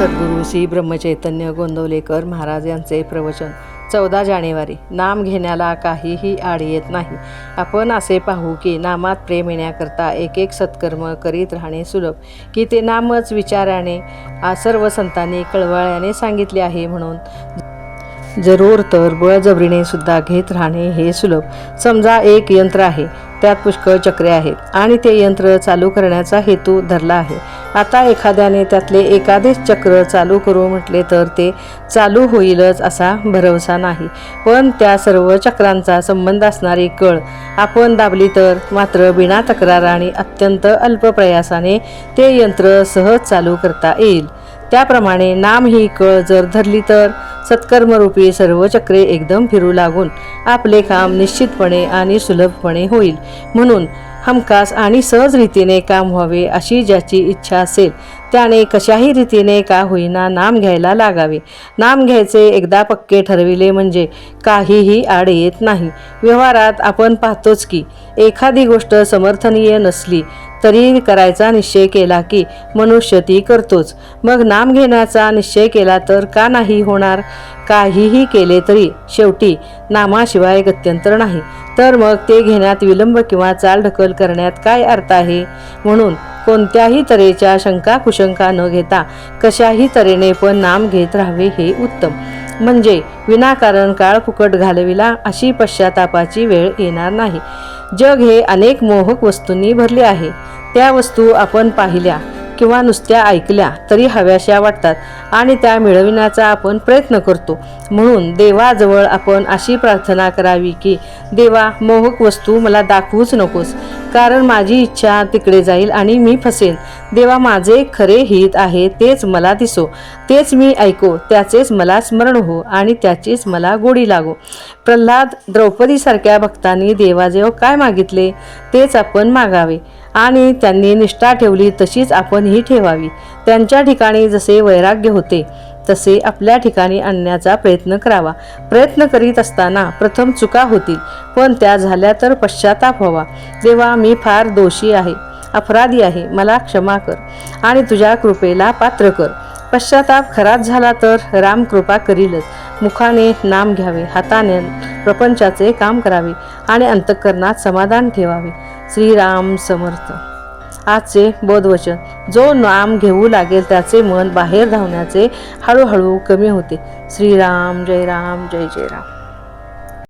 सद्गुरू श्री ब्रह्मचैतन्य गोंदवलेकर महाराज यांचे प्रवचन. चौदा जानेवारी नाम घेण्याला काहीही आड येत नाही. आपण असे पाहू की नामात प्रेम येण्याकरता एक एक सत्कर्म करीत राहणे सुलभ. की ते नामच विचाराने आ सर्व संतांनी कळवळ्याने सांगितले आहे म्हणून. जरूर तर बळजबरीने सुद्धा घेत राहणे हे सुलभ. समजा एक यंत्र आहे त्यात पुष्कळ चक्रे आहेत आणि ते यंत्र चालू करण्याचा हेतू धरला आहे. आता एखाद्याने त्यातले एखादेच चक्र चालू करू म्हटले तर ते चालू होईलच असा भरवसा नाही. पण त्या सर्व चक्रांचा संबंध असणारी कळ आपण दाबली तर मात्र बिना तक्रार आणि अत्यंत अल्प प्रयासाने ते यंत्र सहज चालू करता येईल. त्याप्रमाणे नाम ही कळ जर धरली तर सत्कर्मरूपी सर्व चक्रे एकदम फिरू लागून आपले काम निश्चितपणे आणि सुलभपणे होईल. म्हणून हमखास आणि सहज रीतीने काम व्हावे अशी ज्याची इच्छा असेल त्याने कशाही रीतीने का होईना नाम घ्यायला लागावे. नाम घ्यायचे एकदा पक्के ठरविले म्हणजे काहीही आड येत नाही. व्यवहारात आपण पाहतोच की एखादी गोष्ट समर्थनीय नसली तरी करायचा निश्चय केला की मनुष्य ती करतोच. मग नाम घेण्याचा निश्चय केला तर का नाही होणार? काहीही केले तरी शेवटी नामाशिवाय गत्यंतर नाही. तर मग ते घेण्यात विलंब किंवा चालढकल करण्यात काय अर्थ आहे? म्हणून कोणत्याही तऱ्हेच्या शंका कुशंका न घेता कशाही तऱ्हेने पण नाम घेत राहावे हे उत्तम. म्हणजे विनाकारण काळ फुकट घालविला अशी पश्चातापाची वेळ येणार नाही. जग हे अनेक मोहक वस्तूंनी भरले आहे. त्या वस्तू आपण पाहिल्या. किंवा नुसत्या ऐकल्या तरी हव्याशा वाटतात आणि त्या मिळविण्याचा आपण प्रयत्न करतो. म्हणून देवाजवळ आपण अशी प्रार्थना करावी की देवा मोहक वस्तू मला दाखवूच नकोस. कारण माझी इच्छा तिकडे जाईल आणि मी फसेन. देवा माझे खरे हित आहे तेच मला दिसो. तेच मी ऐको त्याचेच मला स्मरण हो आणि त्याचीच मला गोडी लागो. प्रल्हाद द्रौपदीसारख्या भक्तांनी देवाजेव काय मागितले? तेच आपण मागावे. आणि त्यांनी निष्ठा ठेवली तशीच आपणही ठेवावी. त्यांच्या ठिकाणी जसे वैराग्य होते तसे आपल्या ठिकाणी आणण्याचा प्रयत्न करावा. प्रयत्न करीत असताना प्रथम चुका होतील पण त्या झाल्या तर पश्चाताप व्हावा. देवा मी फार दोषी आहे अपराधी आहे मला क्षमा कर आणि तुझ्या कृपेला पात्र कर. पश्चाताप खराच झाला तर राम कृपा करीलच. मुखाने नाम घ्यावे हाताने प्रपंचाचे काम करावे आणि अंतःकरणात समाधान ठेवावे. श्रीराम समर्थ. आजचे बोधवचन जो नाम घेऊ लागेल त्याचे मन बाहेर धावण्याचे हळूहळू कमी होते. श्रीराम जय राम जय जय राम.